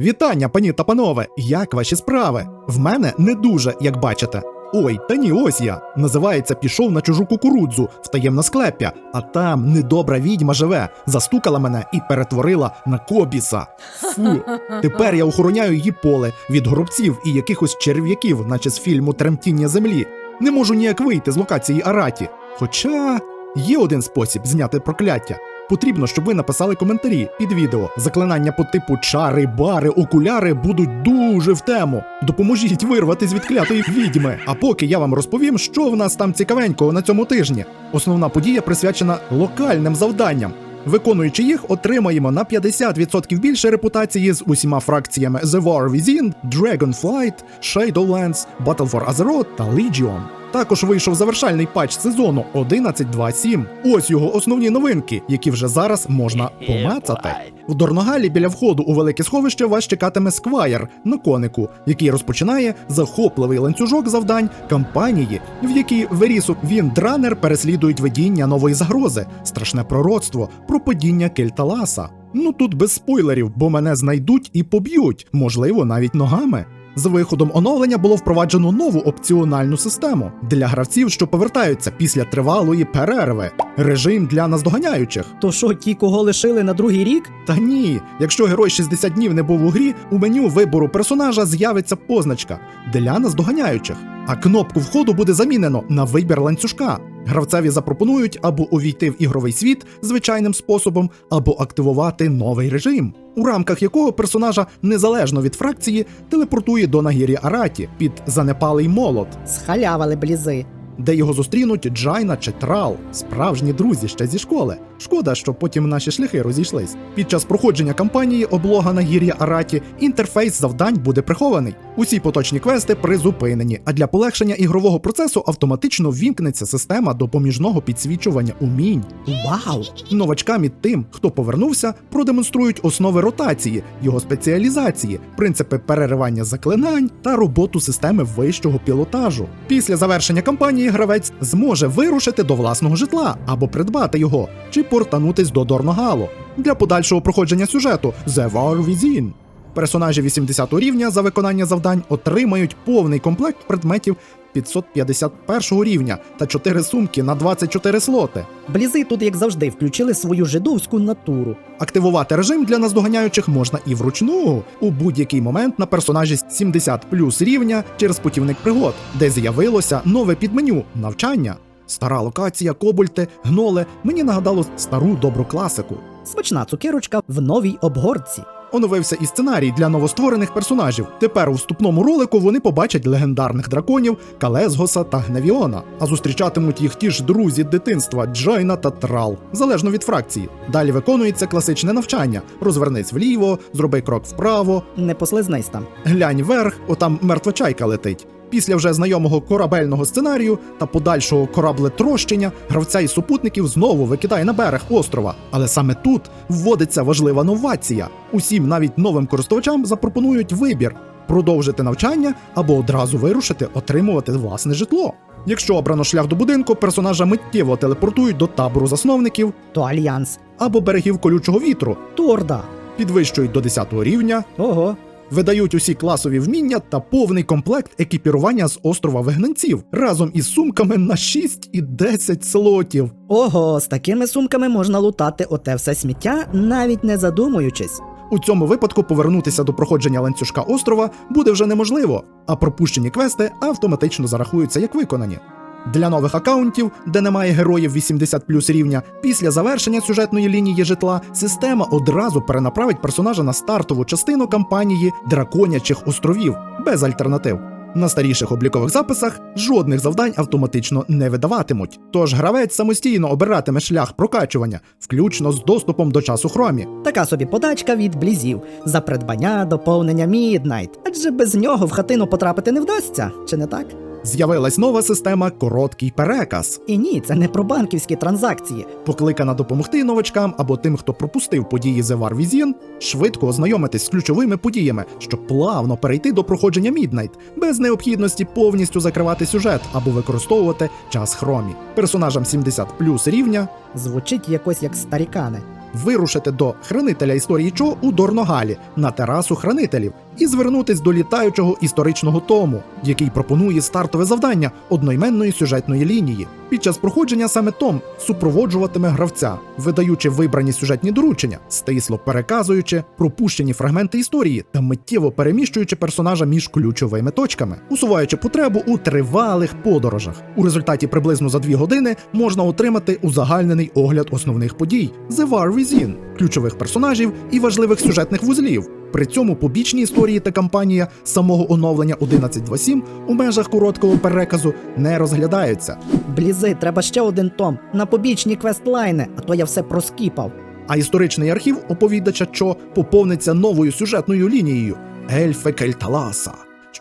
Вітання, пані та панове! Як ваші справи? В мене не дуже, як бачите. Ой, та ні, ось я. Називається пішов на чужу кукурудзу в таємне склеп'я, а там недобра відьма живе, застукала мене і перетворила на кобіса. Фу. Тепер я охороняю її поле від горобців і якихось черв'яків, наче з фільму Тремтіння землі. Не можу ніяк вийти з локації Араті. Хоча є один спосіб зняти прокляття. Потрібно, щоб ви написали коментарі під відео. Заклинання по типу чари, бари, окуляри будуть дуже в тему. Допоможіть вирватись від клятої відьми. А поки я вам розповім, що в нас там цікавенького на цьому тижні. Основна подія присвячена локальним завданням. Виконуючи їх, отримаємо на 50% більше репутації з усіма фракціями The War Within, Dragonflight, Shadowlands, Battle for Azeroth та Legion. Також вийшов завершальний патч сезону 11.2.7. Ось його основні новинки, які вже зараз можна помацати. В Дорногалі біля входу у велике сховище вас чекатиме сквайр на конику, який розпочинає захопливий ланцюжок завдань кампанії, в якій Верісу Віндранер переслідують видіння нової загрози, страшне пророцтво про падіння Кельталаса. Ну тут без спойлерів, бо мене знайдуть і поб'ють, можливо, навіть ногами. З виходом оновлення було впроваджено нову опціональну систему для гравців, що повертаються після тривалої перерви. Режим для наздоганяючих. То що, ті, кого лишили на другий рік? Та ні, якщо герой 60 днів не був у грі, у меню вибору персонажа з'явиться позначка для наздоганяючих, а кнопку входу буде замінено на вибір ланцюжка. Гравцеві запропонують або увійти в ігровий світ звичайним способом, або активувати новий режим, у рамках якого персонажа незалежно від фракції телепортує до нагір'я Араті під занепалий молот Схалявали блізи. де його зустрінуть Джайна чи Трал, справжні друзі ще зі школи. Шкода, що потім наші шляхи розійшлись. Під час проходження кампанії облога на гір'я Араті інтерфейс завдань буде прихований. Усі поточні квести призупинені, а для полегшення ігрового процесу автоматично ввімкнеться система допоміжного підсвічування умінь. Вау! Новачкам і тим, хто повернувся, продемонструють основи ротації, його спеціалізації, принципи переривання заклинань та роботу системи вищого пілотажу. Після завершення кампанії гравець зможе вирушити до власного житла або придбати його, чи портанутись до Дорногалу для подальшого проходження сюжету The War Within. Персонажі 80 рівня за виконання завдань отримають повний комплект предметів 551 рівня та 4 сумки на 24 слоти. Блізи тут, як завжди, включили свою жидовську натуру. Активувати режим для наздоганяючих можна і вручну у будь-який момент на персонажі 70 плюс рівня через путівник пригод, де з'явилося нове підменю навчання. Стара локація, кобальти, гноле мені нагадало стару добру класику. Смачна цукерочка в новій обгорці. Оновився і сценарій для новостворених персонажів. Тепер у вступному ролику вони побачать легендарних драконів Калезгоса та Гневіона, а зустрічатимуть їх ті ж друзі дитинства Джайна та Трал, залежно від фракції. Далі виконується класичне навчання: розвернись вліво, зроби крок вправо, Не послизнись там. глянь вверх, отам мертва чайка летить. Після вже знайомого корабельного сценарію та подальшого кораблетрощення гравця і супутників знову викидає на берег острова. Але саме тут вводиться важлива новація. Усім, навіть новим користувачам, запропонують вибір продовжити навчання або одразу вирушити отримувати власне житло. Якщо обрано шлях до будинку, персонажа миттєво телепортують до табору засновників То альянс. або берегів колючого вітру, То орда. підвищують до 10 рівня, Ого. Видають усі класові вміння та повний комплект екіпірування з острова вигнанців разом із сумками на 6 і 10 слотів. Ого, з такими сумками можна лутати оте все сміття, навіть не задумуючись. У цьому випадку повернутися до проходження ланцюжка острова буде вже неможливо, а пропущені квести автоматично зарахуються як виконані. Для нових акаунтів, де немає героїв 80 плюс рівня, після завершення сюжетної лінії житла система одразу перенаправить персонажа на стартову частину кампанії Драконячих островів без альтернатив. На старіших облікових записах жодних завдань автоматично не видаватимуть, тож гравець самостійно обиратиме шлях прокачування, включно з доступом до часу хромі. Така собі подачка від блізів за придбання доповнення Міднайт. Адже без нього в хатину потрапити не вдасться, чи не так? З'явилась нова система короткий переказ, І ні, це не про банківські транзакції. покликана допомогти новачкам або тим, хто пропустив події The War Within, швидко ознайомитись з ключовими подіями, щоб плавно перейти до проходження Midnight, без необхідності повністю закривати сюжет або використовувати час хромі. Персонажам 70 плюс рівня Звучить якось як старікани. Вирушити до хранителя історії Чо у Дорногалі на терасу хранителів і звернутись до літаючого історичного тому, який пропонує стартове завдання одноіменної сюжетної лінії. Під час проходження саме Том супроводжуватиме гравця, видаючи вибрані сюжетні доручення, стисло переказуючи пропущені фрагменти історії та миттєво переміщуючи персонажа між ключовими точками, усуваючи потребу у тривалих подорожах. У результаті приблизно за дві години можна отримати узагальнений огляд основних подій The War Within, ключових персонажів і важливих сюжетних вузлів. При цьому побічні історії та кампанія самого оновлення 11.2.7 у межах короткого переказу не розглядаються. Блізи, треба ще один том на побічні квестлайни, а то я все проскіпав. А історичний архів оповідача Чо поповниться новою сюжетною лінією Ельфи Кельталаса,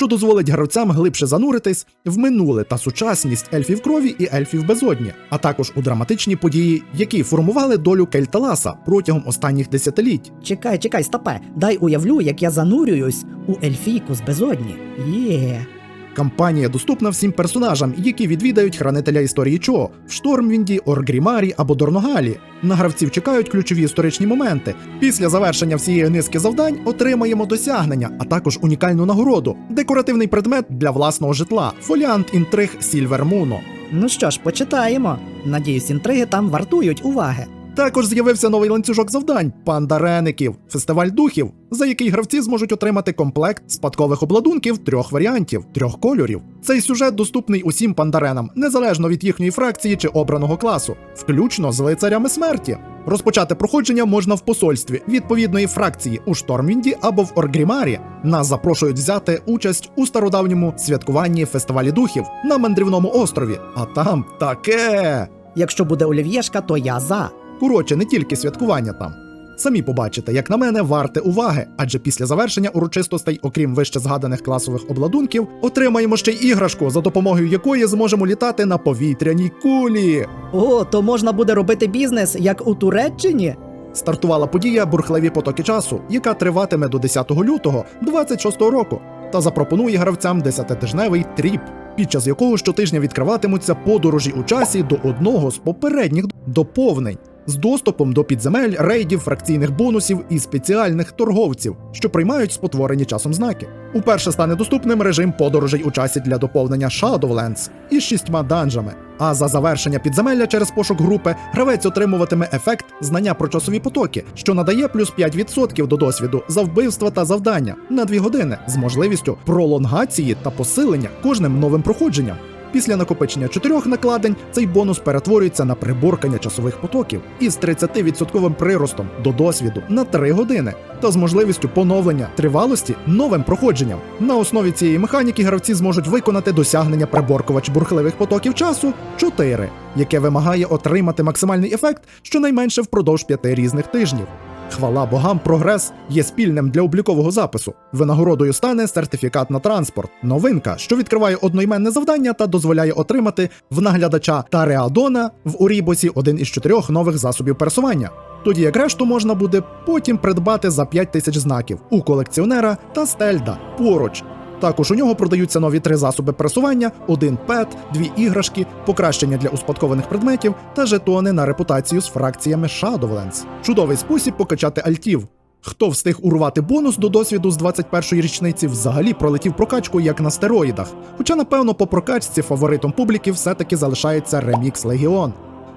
що дозволить гравцям глибше зануритись в минуле та сучасність ельфів крові і ельфів безодні, а також у драматичні події, які формували долю Кельталаса протягом останніх десятиліть. Чекай, чекай, стопе, дай уявлю, як я занурююсь у ельфійку з безодні. Є. Кампанія доступна всім персонажам, які відвідають хранителя історії Чо в Штормвінді, Оргрімарі або Дорногалі. На гравців чекають ключові історичні моменти. Після завершення всієї низки завдань отримаємо досягнення, а також унікальну нагороду декоративний предмет для власного житла фоліант інтриг Сільвер Муно. Ну що ж, почитаємо. Надіюсь, інтриги там вартують уваги. Також з'явився новий ланцюжок завдань панда Реників, фестиваль духів, за який гравці зможуть отримати комплект спадкових обладунків трьох варіантів, трьох кольорів. Цей сюжет доступний усім пандаренам, незалежно від їхньої фракції чи обраного класу, включно з лицарями смерті. Розпочати проходження можна в посольстві відповідної фракції у Штормвінді або в Оргрімарі. Нас запрошують взяти участь у стародавньому святкуванні фестивалі духів на мандрівному острові. А там таке. Якщо буде олів'єшка, то я за. Коротше, не тільки святкування там. Самі побачите, як на мене, варте уваги, адже після завершення урочистостей, окрім вище згаданих класових обладунків, отримаємо ще й іграшку, за допомогою якої зможемо літати на повітряній кулі. О, то можна буде робити бізнес, як у Туреччині. Стартувала подія Бурхливі потоки часу, яка триватиме до 10 лютого 26-го року, та запропонує гравцям 10-тижневий тріп, під час якого щотижня відкриватимуться подорожі у часі до одного з попередніх доповнень. З доступом до підземель, рейдів, фракційних бонусів і спеціальних торговців, що приймають спотворені часом знаки. Уперше стане доступним режим подорожей у часі для доповнення Shadowlands із шістьма данжами. А за завершення підземелля через пошук групи гравець отримуватиме ефект знання про часові потоки, що надає плюс 5% до досвіду за вбивства та завдання на 2 години з можливістю пролонгації та посилення кожним новим проходженням. Після накопичення чотирьох накладень цей бонус перетворюється на приборкання часових потоків із 30% приростом до досвіду на 3 години та з можливістю поновлення тривалості новим проходженням. На основі цієї механіки гравці зможуть виконати досягнення приборкувач бурхливих потоків часу 4, яке вимагає отримати максимальний ефект щонайменше впродовж 5 різних тижнів. Хвала богам, прогрес є спільним для облікового запису. Винагородою стане сертифікат на транспорт. Новинка, що відкриває одноіменне завдання та дозволяє отримати в наглядача Тареадона в Урібосі один із чотирьох нових засобів пересування. Тоді як решту можна буде потім придбати за 5 тисяч знаків у колекціонера та стельда поруч. Також у нього продаються нові три засоби пересування: один пет, дві іграшки, покращення для успадкованих предметів та жетони на репутацію з фракціями Shadowlands. Чудовий спосіб покачати альтів. Хто встиг урвати бонус до досвіду з 21-ї річниці, взагалі пролетів прокачку як на стероїдах. Хоча, напевно, по прокачці фаворитом публіки все-таки залишається ремікс Легіон.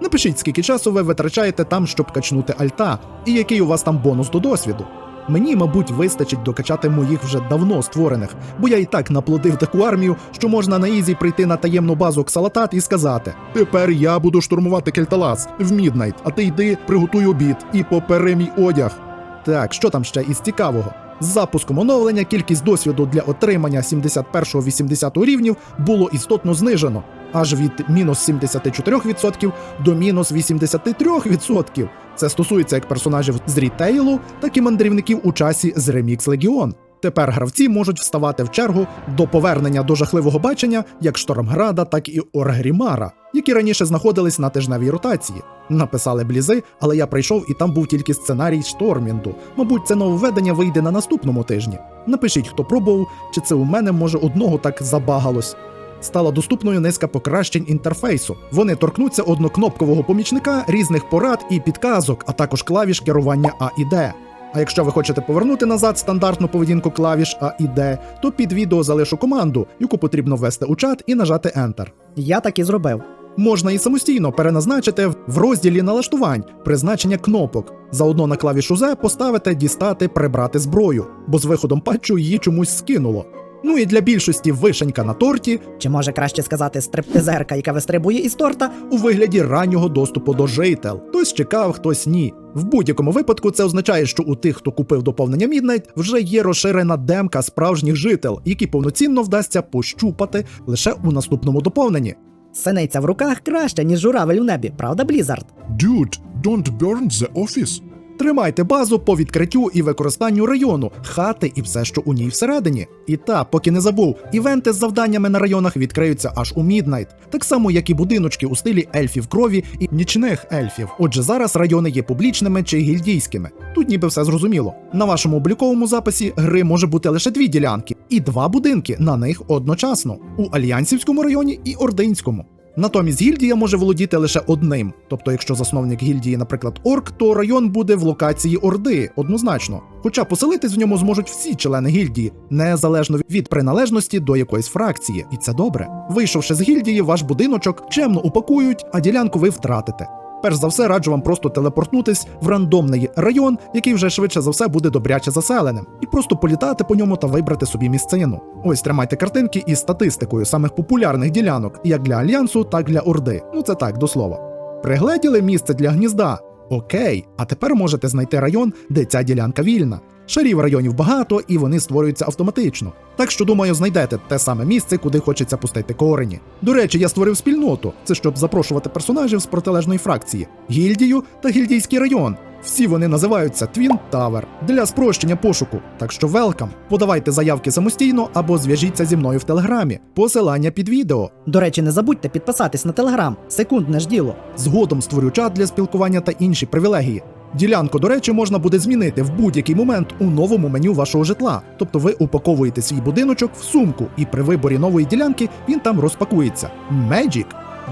Напишіть, скільки часу ви витрачаєте там, щоб качнути альта, і який у вас там бонус до досвіду. Мені, мабуть, вистачить докачати моїх вже давно створених, бо я і так наплодив таку армію, що можна на ізі прийти на таємну базу Ксалатат і сказати: Тепер я буду штурмувати Кельталас в Міднайт, а ти йди, приготуй обід і попери мій одяг. Так, що там ще із цікавого? З запуском оновлення кількість досвіду для отримання 71-80 рівнів було істотно знижено, аж від мінус 74% до мінус 83%. Це стосується як персонажів з рітейлу, так і мандрівників у часі з Remix Legion. Тепер гравці можуть вставати в чергу до повернення до жахливого бачення як Штормграда, так і Оргрімара, які раніше знаходились на тижневій ротації. Написали блізи, але я прийшов і там був тільки сценарій Штормінду. Мабуть, це нововведення вийде на наступному тижні. Напишіть, хто пробував, чи це у мене може одного так забагалось. Стала доступною низка покращень інтерфейсу. Вони торкнуться однокнопкового помічника, різних порад і підказок, а також клавіш керування А і Д. А якщо ви хочете повернути назад стандартну поведінку клавіш А і Д, то під відео залишу команду, яку потрібно ввести у чат і нажати Enter. Я так і зробив. Можна і самостійно переназначити в розділі налаштувань призначення кнопок. Заодно на клавішу Z поставити дістати прибрати зброю, бо з виходом патчу її чомусь скинуло. Ну і для більшості вишенька на торті Чи може краще сказати стриптизерка, яка вистрибує із торта? у вигляді раннього доступу до жител. Хтось чекав, хтось ні. В будь-якому випадку це означає, що у тих, хто купив доповнення Midnight, вже є розширена демка справжніх жител, які повноцінно вдасться пощупати лише у наступному доповненні. Синиця в руках краще, ніж журавель у небі, правда, Блізард? Dude, don't burn the office. Тримайте базу по відкриттю і використанню району, хати і все, що у ній всередині. І та, поки не забув, івенти з завданнями на районах відкриються аж у Міднайт, так само як і будиночки у стилі ельфів крові і нічних ельфів. Отже, зараз райони є публічними чи гільдійськими. Тут ніби все зрозуміло. На вашому обліковому записі гри може бути лише дві ділянки і два будинки на них одночасно у Альянсівському районі і Ординському. Натомість гільдія може володіти лише одним. Тобто, якщо засновник гільдії, наприклад, орк, то район буде в локації Орди однозначно. Хоча поселитись в ньому зможуть всі члени гільдії, незалежно від приналежності до якоїсь фракції, і це добре. Вийшовши з гільдії, ваш будиночок чемно упакують, а ділянку ви втратите. Перш за все, раджу вам просто телепортнутись в рандомний район, який вже швидше за все буде добряче заселеним, і просто політати по ньому та вибрати собі місцину. Ось тримайте картинки із статистикою самих популярних ділянок, як для альянсу, так і для орди. Ну це так до слова. Пригледіли місце для гнізда. Окей, а тепер можете знайти район, де ця ділянка вільна. Шарів районів багато і вони створюються автоматично. Так що, думаю, знайдете те саме місце, куди хочеться пустити корені. До речі, я створив спільноту. Це щоб запрошувати персонажів з протилежної фракції, гільдію та гільдійський район. Всі вони називаються Twin Tower для спрощення пошуку. Так що велкам. Подавайте заявки самостійно або зв'яжіться зі мною в телеграмі. Посилання під відео. До речі, не забудьте підписатись на телеграм. Секундне ж діло. Згодом створю чат для спілкування та інші привілегії. Ділянку, до речі, можна буде змінити в будь-який момент у новому меню вашого житла. Тобто ви упаковуєте свій будиночок в сумку, і при виборі нової ділянки він там розпакується. Magic!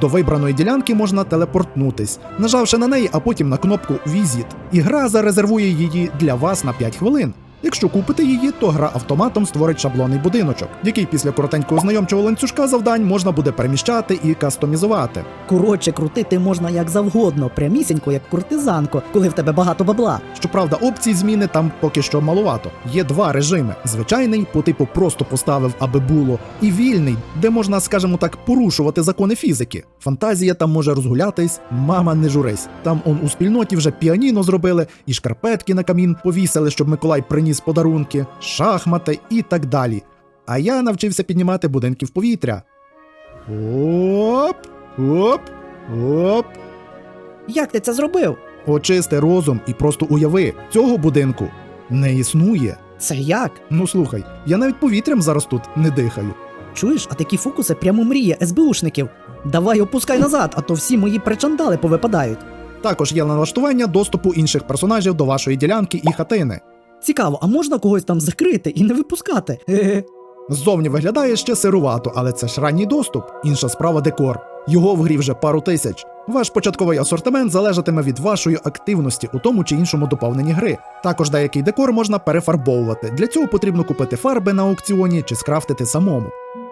До вибраної ділянки можна телепортнутись, нажавши на неї, а потім на кнопку Візіт. І гра зарезервує її для вас на 5 хвилин. Якщо купите її, то гра автоматом створить шаблонний будиночок, який після коротенького знайомчого ланцюжка завдань можна буде переміщати і кастомізувати. Коротше, крутити можна як завгодно, прямісінько, як куртизанко, коли в тебе багато бабла. Щоправда, опцій зміни там поки що малувато. Є два режими: звичайний, по типу просто поставив, аби було, і вільний, де можна, скажімо так, порушувати закони фізики. Фантазія там може розгулятись, мама не журись. Там он у спільноті вже піаніно зробили, і шкарпетки на камін повісили, щоб Миколай приніс подарунки, шахмати і так далі. А я навчився піднімати будинки в повітря. Оп, оп, оп. Як ти це зробив? Очисти розум і просто уяви, цього будинку не існує. Це як? Ну слухай, я навіть повітрям зараз тут не дихаю. Чуєш, а такі фокуси прямо мрія СБУшників. Давай опускай назад, а то всі мої причандали повипадають. Також є налаштування доступу інших персонажів до вашої ділянки і хатини. Цікаво, а можна когось там закрити і не випускати? Ззовні виглядає ще сирувато, але це ж ранній доступ. Інша справа декор. Його в грі вже пару тисяч. Ваш початковий асортимент залежатиме від вашої активності у тому чи іншому доповненні гри. Також деякий декор можна перефарбовувати. Для цього потрібно купити фарби на аукціоні чи скрафтити самому.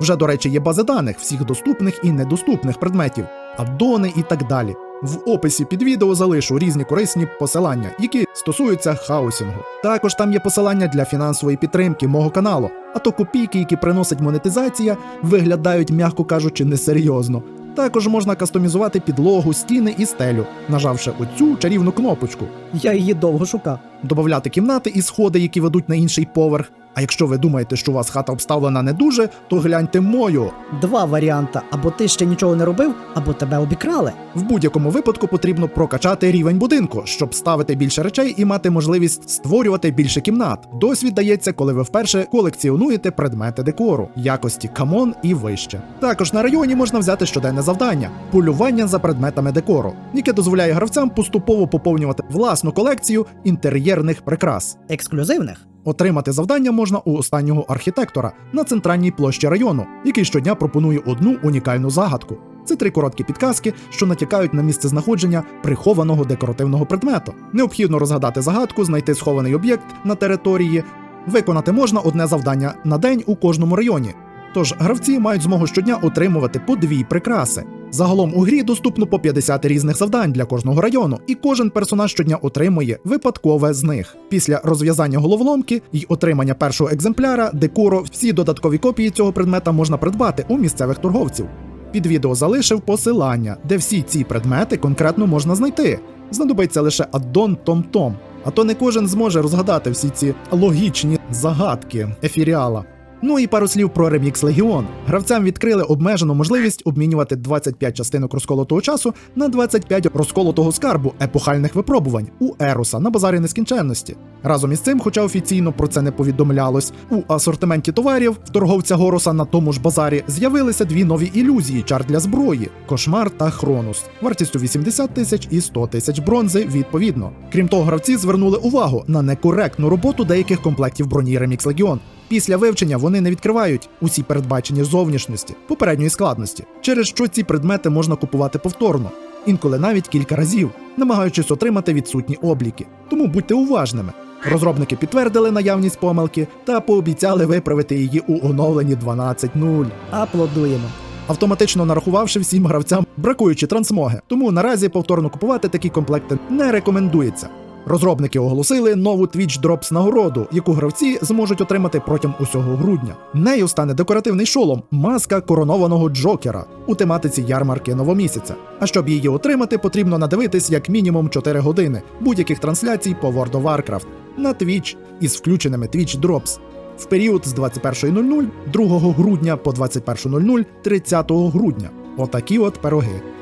Вже, до речі, є бази даних всіх доступних і недоступних предметів, аддони і так далі. В описі під відео залишу різні корисні посилання, які стосуються хаосінгу. Також там є посилання для фінансової підтримки мого каналу, а то копійки, які приносить монетизація, виглядають, м'яко кажучи, несерйозно. Також можна кастомізувати підлогу, стіни і стелю, нажавши оцю чарівну кнопочку, Я її довго шукав. додати кімнати і сходи, які ведуть на інший поверх. А якщо ви думаєте, що у вас хата обставлена не дуже, то гляньте мою. Два варіанти: або ти ще нічого не робив, або тебе обікрали. В будь-якому випадку потрібно прокачати рівень будинку, щоб ставити більше речей і мати можливість створювати більше кімнат. Досвід дається, коли ви вперше колекціонуєте предмети декору, якості камон і вище. Також на районі можна взяти щоденне завдання полювання за предметами декору, яке дозволяє гравцям поступово поповнювати власну колекцію інтер'єрних прикрас. Ексклюзивних. Отримати завдання можна у останнього архітектора на центральній площі району, який щодня пропонує одну унікальну загадку. Це три короткі підказки, що натякають на місце знаходження прихованого декоративного предмету. Необхідно розгадати загадку, знайти схований об'єкт на території. Виконати можна одне завдання на день у кожному районі. Тож гравці мають змогу щодня отримувати по дві прикраси. Загалом у грі доступно по 50 різних завдань для кожного району, і кожен персонаж щодня отримує випадкове з них. Після розв'язання головоломки й отримання першого екземпляра, декору, всі додаткові копії цього предмета можна придбати у місцевих торговців. Під відео залишив посилання, де всі ці предмети конкретно можна знайти. Знадобиться лише аддон Том-Том. А то не кожен зможе розгадати всі ці логічні загадки ефіріала. Ну і пару слів про ремікс Легіон. Гравцям відкрили обмежену можливість обмінювати 25 частинок розколотого часу на 25 розколотого скарбу епохальних випробувань у Еруса на базарі нескінченності. Разом із цим, хоча офіційно про це не повідомлялось, у асортименті товарів в торговця Гороса на тому ж базарі з'явилися дві нові ілюзії чар для зброї: Кошмар та Хронус, вартістю 80 тисяч і 100 тисяч бронзи відповідно. Крім того, гравці звернули увагу на некоректну роботу деяких комплектів броні Remix Legion. Після вивчення вони не відкривають усі передбачені зовнішності попередньої складності, через що ці предмети можна купувати повторно, інколи навіть кілька разів, намагаючись отримати відсутні обліки. Тому будьте уважними. Розробники підтвердили наявність помилки та пообіцяли виправити її у оновленні 12.0 Аплодуємо. автоматично нарахувавши всім гравцям бракуючі трансмоги. Тому наразі повторно купувати такі комплекти не рекомендується. Розробники оголосили нову Twitch Drops нагороду, яку гравці зможуть отримати протягом усього грудня. Нею стане декоративний шолом, маска коронованого Джокера у тематиці ярмарки новомісяця. А щоб її отримати, потрібно надивитись як мінімум 4 години будь-яких трансляцій по World of Warcraft на Twitch із включеними Twitch Drops в період з 21.00 2 грудня по 21.00 30 грудня. Отакі от пироги.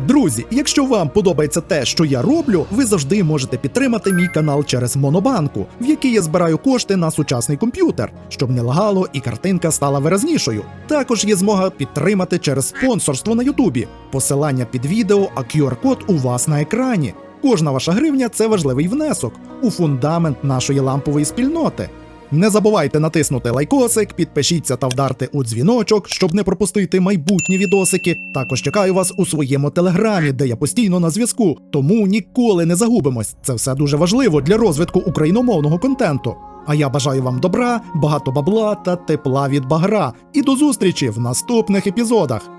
Друзі, якщо вам подобається те, що я роблю, ви завжди можете підтримати мій канал через Монобанку, в який я збираю кошти на сучасний комп'ютер, щоб не лагало і картинка стала виразнішою. Також є змога підтримати через спонсорство на Ютубі. Посилання під відео, а QR-код у вас на екрані. Кожна ваша гривня це важливий внесок у фундамент нашої лампової спільноти. Не забувайте натиснути лайкосик, підпишіться та вдарте у дзвіночок, щоб не пропустити майбутні відосики. Також чекаю вас у своєму телеграмі, де я постійно на зв'язку. Тому ніколи не загубимось. Це все дуже важливо для розвитку україномовного контенту. А я бажаю вам добра, багато бабла та тепла від багра. І до зустрічі в наступних епізодах.